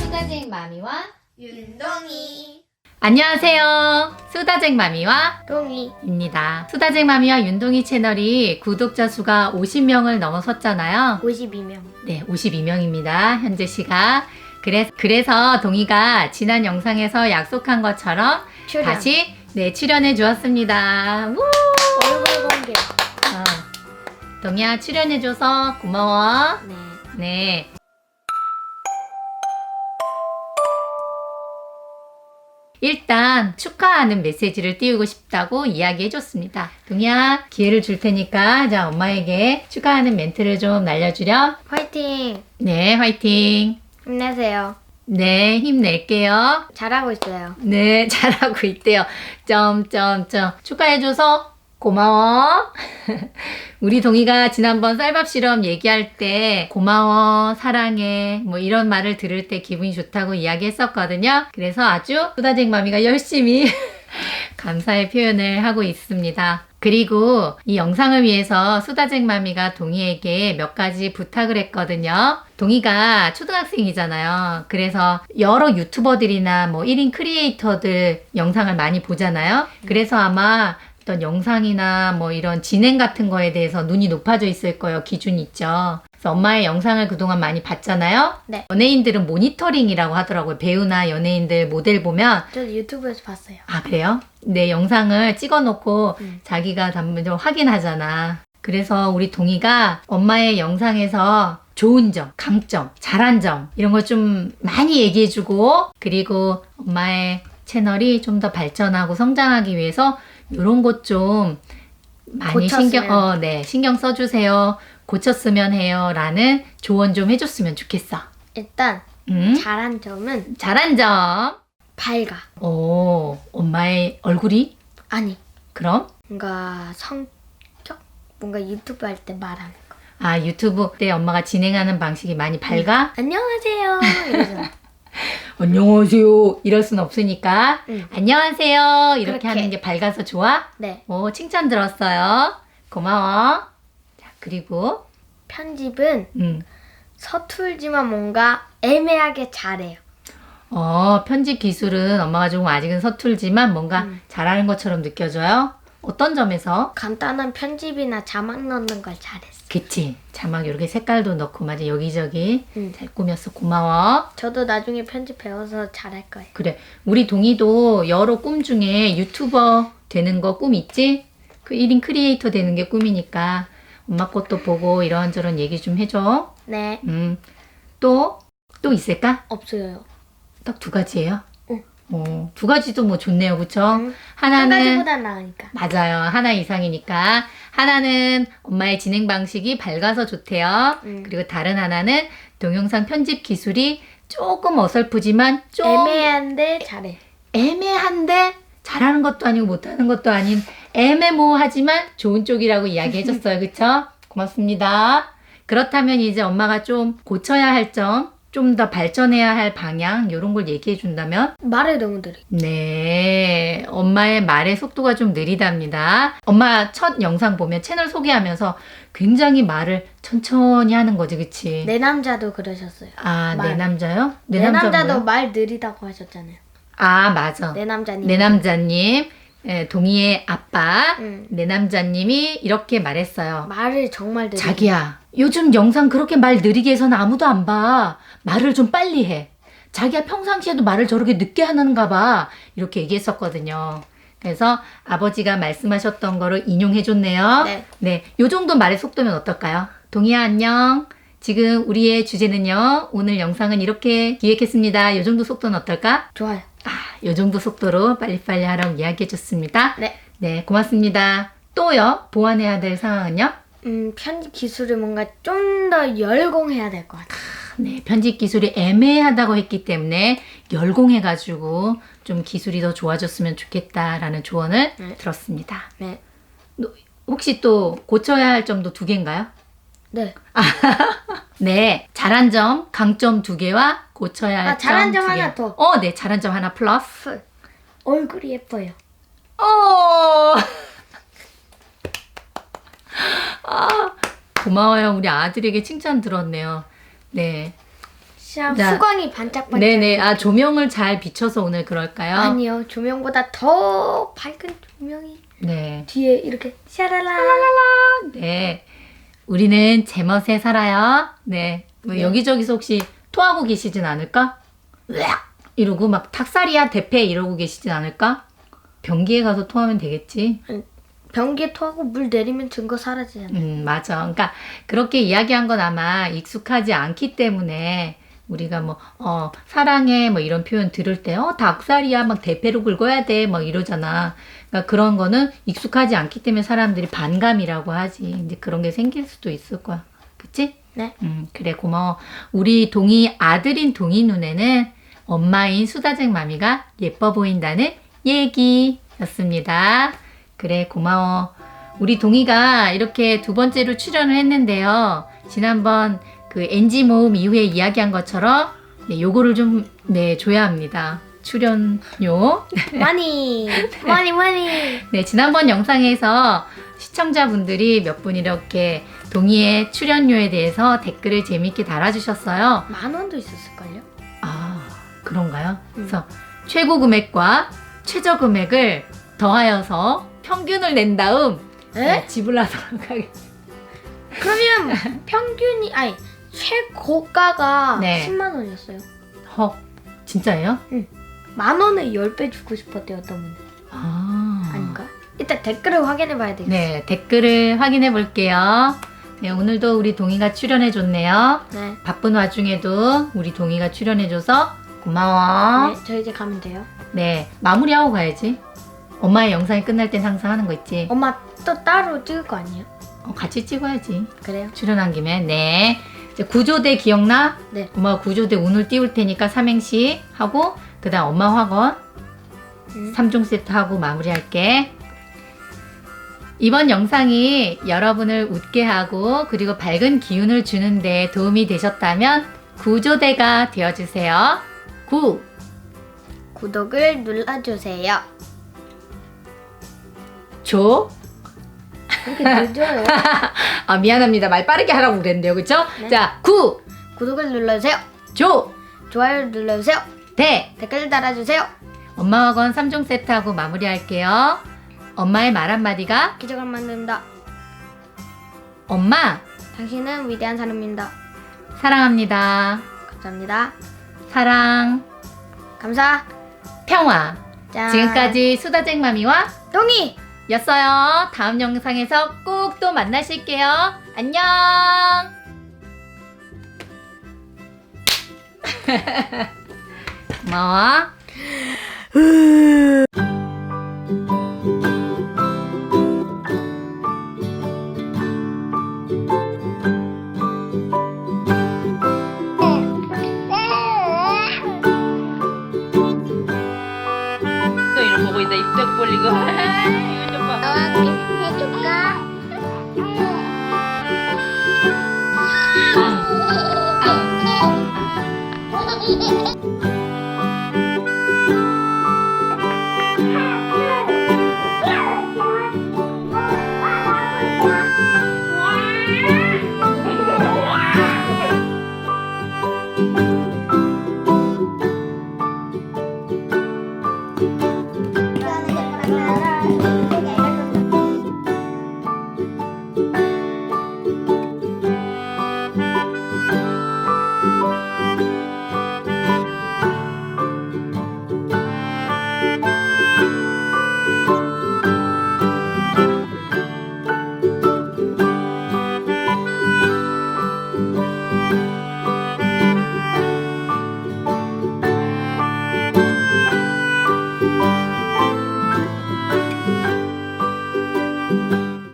수다쟁 마미와 윤동이 안녕하세요. 수다쟁 마미와 동이 입니다. 수다쟁 마미와 윤동이 채널이 구독자 수가 50명을 넘어섰잖아요. 52명 네, 52명입니다. 현재 시각. 그래, 그래서 동이가 지난 영상에서 약속한 것처럼 출연 다시 네, 출연해 주었습니다. 우! 얼굴 공개 어. 동이야 출연해 줘서 고마워. 네 네. 일단 축하하는 메시지를 띄우고 싶다고 이야기해 줬습니다. 동이야, 기회를 줄 테니까 자, 엄마에게 축하하는 멘트를 좀 날려주렴. 화이팅 네, 화이팅. 힘내세요 네, 힘낼게요. 잘하고 있어요 네, 잘하고 있대요. 점점점 축하해줘서 고마워. 우리 동이가 지난번 쌀밥 실험 얘기할 때 고마워, 사랑해, 뭐 이런 말을 들을 때 기분이 좋다고 이야기했었거든요. 그래서 아주 수다쟁 마미가 열심히 감사의 표현을 하고 있습니다. 그리고 이 영상을 위해서 수다쟁 마미가 동이에게 몇 가지 부탁을 했거든요. 동이가 초등학생이잖아요. 그래서 여러 유튜버들이나 뭐 1인 크리에이터들 영상을 많이 보잖아요. 그래서 아마 어떤 영상이나 뭐 이런 진행 같은 거에 대해서 눈이 높아져 있을 거예요. 기준이 있죠. 그래서 엄마의 영상을 그동안 많이 봤잖아요. 네. 연예인들은 모니터링이라고 하더라고요. 배우나 연예인들 모델 보면 저도 유튜브에서 봤어요 아, 그래요? 내 영상을 찍어 놓고 음. 자기가 단문적으로 확인하잖아. 그래서 우리 동이가 엄마의 영상에서 좋은 점, 강점, 잘한 점, 이런 걸 좀 많이 얘기해주고, 그리고 엄마의 채널이 좀 더 발전하고 성장하기 위해서 이런 것 좀 많이 고쳤으면. 신경, 어, 네, 신경 써주세요. 고쳤으면 해요. 라는 조언 좀 해줬으면 좋겠어. 일단 음? 잘한 점은 잘한 점. 밝아 오, 엄마의 얼굴이? 아니 그럼? 뭔가 성격 뭔가 유튜브 할 때 말하는 거 아, 유튜브 때 엄마가 진행하는 방식이 많이 밝아? 안녕하세요 이러잖아 안녕하세요. 이럴 순 없으니까. 응. 안녕하세요. 이렇게 그렇게. 하는 게 밝아서 좋아? 네 오, 칭찬 들었어요. 고마워. 자, 그리고, 편집은 음, 서툴지만 뭔가 애매하게 잘해요 어, 편집 기술은 엄마가 조금 아직은 서툴지만 뭔가 음. 잘하는 것처럼 느껴져요. 어떤 점에서? 간단한 편집이나 자막 넣는 걸 잘했어 그치. 자막 이렇게 색깔도 넣고, 맞아. 여기저기 응. 잘 꾸몄어. 고마워. 저도 나중에 편집 배워서 잘할 거예요 그래. 우리 동이도 여러 꿈 중에 유튜버 되는 거 꿈 있지? 그 1인 크리에이터 되는 게 꿈이니까 엄마 것도 보고 이런저런 얘기 좀 해줘. 네 음. 또, 또 있을까? 없어요 딱 두 가지예요? 응. 어, 두 가지도 뭐 좋네요. 그쵸? 응. 한 하나는, 가지보다 나으니까 맞아요. 하나 이상이니까. 하나는 엄마의 진행 방식이 밝아서 좋대요. 음. 그리고 다른 하나는 동영상 편집 기술이 조금 어설프지만 좀 애매한데 잘해 애매한데 잘하는 것도 아니고 못하는 것도 아닌 애매모호하지만 좋은 쪽이라고 이야기해줬어요. 그쵸? 고맙습니다. 그렇다면 이제 엄마가 좀 고쳐야 할 점, 좀 더 발전해야 할 방향, 이런 걸 얘기해 준다면? 말을 너무 느려 네, 엄마의 말의 속도가 좀 느리답니다. 엄마 첫 영상 보면 채널 소개하면서 굉장히 말을 천천히 하는 거지, 그치? 내 남자도 그러셨어요 아, 내 말. 남자요? 내, 남자 남자 도 뭐요? 말 느리다고 하셨잖아요 아, 맞아. 내 남자님 내 남자님, 예, 동희의 아빠, 응. 내 남자님이 이렇게 말했어요. 말을 정말 느려 자기야, 요즘 영상 그렇게 말 느리게 해서는 아무도 안 봐. 말을 좀 빨리 해. 자기야 평상시에도 말을 저렇게 늦게 하는가 봐. 이렇게 얘기했었거든요. 그래서 아버지가 말씀하셨던 거를 인용해 줬네요. 네. 네, 요 정도 말의 속도면 어떨까요? 동희야 안녕. 지금 우리의 주제는요. 오늘 영상은 이렇게 기획했습니다. 요 정도 속도는 어떨까? 좋아요 아, 요 정도 속도로 빨리빨리 하라고 이야기해 줬습니다. 네. 네, 고맙습니다. 또요, 보완해야 될 상황은요? 음 편집 기술을 뭔가 좀 더 열공해야 될 것 같아요 네, 편집 기술이 애매하다고 했기 때문에 열공해가지고 좀 기술이 더 좋아졌으면 좋겠다라는 조언을 네. 들었습니다. 네 혹시 또 고쳐야 할 점도 두 개인가요? 네. 네, 잘한 점, 강점 두 개와 고쳐야 할 아, 잘한 점 점. 하나 더. 어, 네, 잘한 점 하나 플러스. 얼굴이 예뻐요 어. 아, 고마워요. 우리 아들에게 칭찬 들었네요. 네. 자, 수광이 반짝반짝. 네네. 아, 조명을 잘 비춰서 오늘 그럴까요? 아니요 조명보다 더 밝은 조명이 네. 뒤에 이렇게 샤랄라. 네. 우리는 제멋에 살아요. 네. 뭐 네. 여기저기서 혹시 토하고 계시진 않을까? 으악! 이러고 막 탁살이야 대패 이러고 계시진 않을까? 변기에 가서 토하면 되겠지. 변기에 토하고 물 내리면 증거 사라지잖아요. 음, 맞아. 그러니까 그렇게 이야기한 건 아마 익숙하지 않기 때문에 우리가 뭐, 어, 사랑해, 뭐 이런 표현 들을 때, 어, 닭살이야, 막 대패로 긁어야 돼, 뭐 이러잖아. 그러니까 그런 거는 익숙하지 않기 때문에 사람들이 반감이라고 하지. 이제 그런 게 생길 수도 있을 거야. 그치? 네. 음, 그래, 고마워. 우리 동이 아들인 동이 눈에는 엄마인 수다쟁 마미가 예뻐 보인다는 얘기였습니다. 그래, 고마워. 우리 동이가 이렇게 두 번째로 출연을 했는데요. 지난번 그 NG 모음 이후에 이야기한 것처럼 네, 요거를 좀, 네, 줘야 합니다. 출연료. 많이 많이 많이. 네, 지난번 영상에서 시청자분들이 몇 분 이렇게 동의의 출연료에 대해서 댓글을 재밌게 달아주셨어요. 만 원도 있었을걸요? 아, 그런가요? 음. 그래서 최고 금액과 최저 금액을 더하여서 평균을 낸 다음 네, 에? 지불하도록 하겠습니다. 그러면 평균이 아니 최고가가 네. 10만 원이었어요. 허, 진짜예요? 만 원에 10배 주고 싶었대요, 어떤 분은. 아, 아닌가? 일단 댓글을 확인해 봐야 되겠어요. 네, 댓글을 확인해 볼게요. 네, 오늘도 우리 동이가 출연해 줬네요. 네. 바쁜 와중에도 우리 동이가 출연해 줘서 고마워. 네, 저 이제 가면 돼요. 네, 마무리하고 가야지. 엄마의 영상이 끝날 땐 항상 하는 거 있지. 엄마 또 따로 찍을 거 아니에요? 어, 같이 찍어야지. 그래요? 출연한 김에. 네. 이제 구조대 기억나? 네. 엄마가 구조대 운을 띄울 테니까 삼행시 하고 그 다음 엄마 학원 음. 3종 세트 하고 마무리할게. 이번 영상이 여러분을 웃게 하고 그리고 밝은 기운을 주는데 도움이 되셨다면 구조대가 되어주세요. 구, 구독을 눌러주세요. 조, 이렇게 늦어요. 아 미안합니다. 말 빠르게 하라고 그랬는데요. 그쵸? 네. 자, 구, 구독을 눌러주세요. 조, 좋아요 눌러주세요. 대. 댓글 달아주세요. 엄마 학원 3종 세트하고 마무리할게요. 엄마의 말 한마디가 기적을 만듭니다. 엄마 당신은 위대한 사람입니다. 사랑합니다. 감사합니다. 사랑, 감사. 평화. 짠. 지금까지 수다쟁 마미와 동이. 였어요. 다음 영상에서 꼭 또 만나실게요. 안녕. 고마워. 입덕 벌리고. 이거 좀 봐. 해줄까?